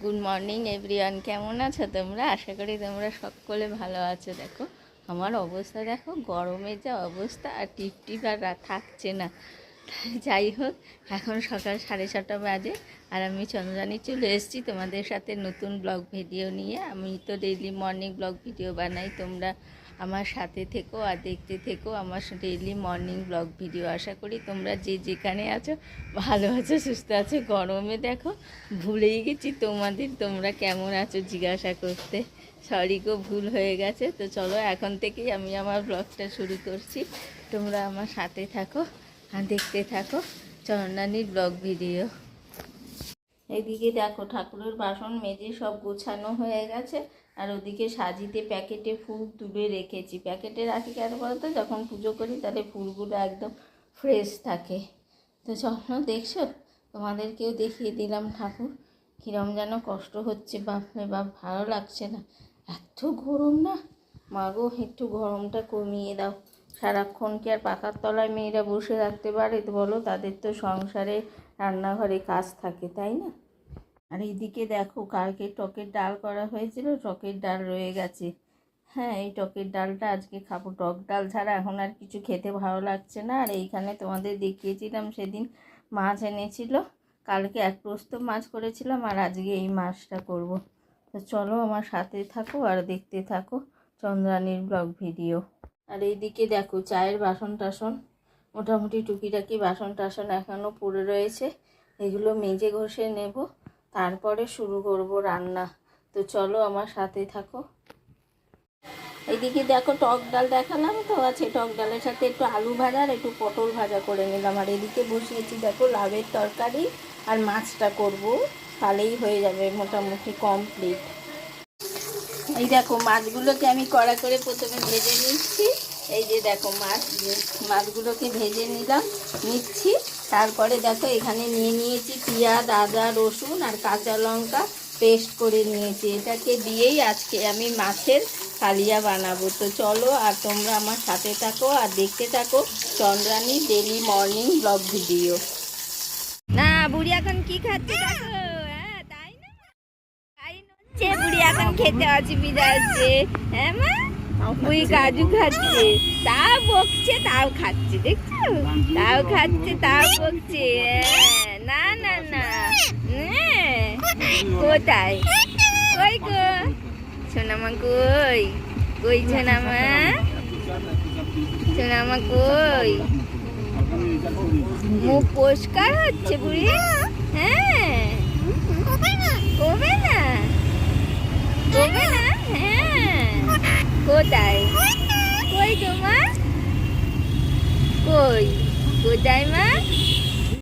Good morning everyone কেমন আছো তোমরা? আশা করি তোমরা সকলে ভালো আছো। দেখো, আমার অবস্থা দেখো, গরমে যা অবস্থা, আর টিপ টিপ আর থাকছে না। যাই হোক, এখন সকাল সাড়ে ছটা বাজে, আর আমি চন্দ্রানী চলে এসেছি তোমাদের সাথে নতুন ব্লগ ভিডিও নিয়ে। আমি তো ডেইলি মর্নিং ব্লগ ভিডিও বানাই, তোমরা আমার সাথে থেকো আর দেখতে থেকো আমার ডেইলি মর্নিং ব্লগ ভিডিও আশা করি তোমরা যে যেখানে আছো, ভালো আছো, সুস্থ আছো, গরমে দেখো, ভুলেই গেছি তোমাদের তোমরা কেমন আছো জিজ্ঞাসা করতে। সরি গো, ভুল হয়ে গেছে। তো চলো এখন থেকেই আমি আমার ব্লগটা শুরু করছি। তোমরা আমার সাথে থাকো আর দেখতে থাকো। চন্দ্রানীর ব্লগ ভিডিও এদিকে দেখো ঠাকুরের বাসন মেজে সব গোছানো হয়ে গেছে। আর ওদিকে সাজিতে প্যাকেটে ফুল তুলে রেখেছি। প্যাকেটে রাখি কেন বলতো? যখন পুজো করি তাহলে ফুলগুলো একদম ফ্রেশ থাকে। তো চলো দেখছ? তোমাদেরকেও দেখিয়ে দিলাম ঠাকুর। কীরম যেন কষ্ট হচ্ছে। বাপরে বাপ, ভালো লাগছে না। এত গরম না? মাগো একটু গরমটা কমিয়ে দাও। সারাক্ষণ কি আর পাখার তলায় মেয়েরা বসে থাকতে পারে? তো বলো, তাদের তো সংসারে, রান্নাঘরে কাজ থাকে, তাই না? আর এইদিকে দেখো, কালকে টকের ডাল করা হয়েছিল, টকের ডাল রয়ে গেছে। হ্যাঁ এই টকের ডালটা আজকে খাব। টক ডাল ছাড়া এখন আর কিছু খেতে ভালো লাগছে না। আর এইখানে তোমাদের দেখিয়েছিলাম সেদিন মাছ এনেছিল। কালকে এক প্রস্ত মাছ করেছিলাম, আর আজকে এই মাছটা করব। তো চলো আমার সাথে থাকো আর দেখতে থাকো চন্দ্রানীর ব্লগ ভিডিও। আর এইদিকে দেখো চায়ের বাসন টাসন মোটামুটি টুকিটাকি বাসন টাসন এখনও পড়ে রয়েছে। এগুলো মেজে ঘষে নেব। তারপরে শুরু করব রান্না। তো চলো আমার সাথে থাকো। এইদিকে দেখো টক ডাল দেখালাম তো, আছে টক ডালের সাথে একটু আলু ভাজা আর একটু পটল ভাজা করে নিলাম। আর এদিকে বসিয়েছি দেখো লাভের তরকারি আর মাছটা করব। তাহলেই হয়ে যাবে মোটামুটি কমপ্লিট এই দেখো মাছগুলোকে আমি কড়া করে প্রথমে ভেজে নিচ্ছি। এই যে দেখো মাছ, মাছগুলোকে ভেজে নিলাম, নিচ্ছি। তারপরে দেখো এখানে নিয়ে নিয়েছি পেঁয়াজ, আদা, রসুন আর কাঁচা লঙ্কা পেস্ট করে নিয়েছি। এটাকে দিয়েই আজকে আমি মাছের কালিয়া বানাবো। তো চলো আর তোমরা আমার সাথে থাকো আর দেখতে থাকো Chandrani daily morning vlog video. না, বুড়ি এখন কি খাচ্ছে দেখো? এখন খেতে অসুবিধা হচ্ছে হ্যাঁ মা? বুড়ি কাজু খাচ্ছে তা বকছে তাও খাচ্ছে দেখছ? তাও খাচ্ছে তাও বকছে হ্যাঁ, না না না হ্যাঁ, কোথায়? কই গো? সোনামা কই? কই সোনামা সোনামা কই? মুখ পরিষ্কার হচ্ছে বুড়ি? কই? কোথায় মা?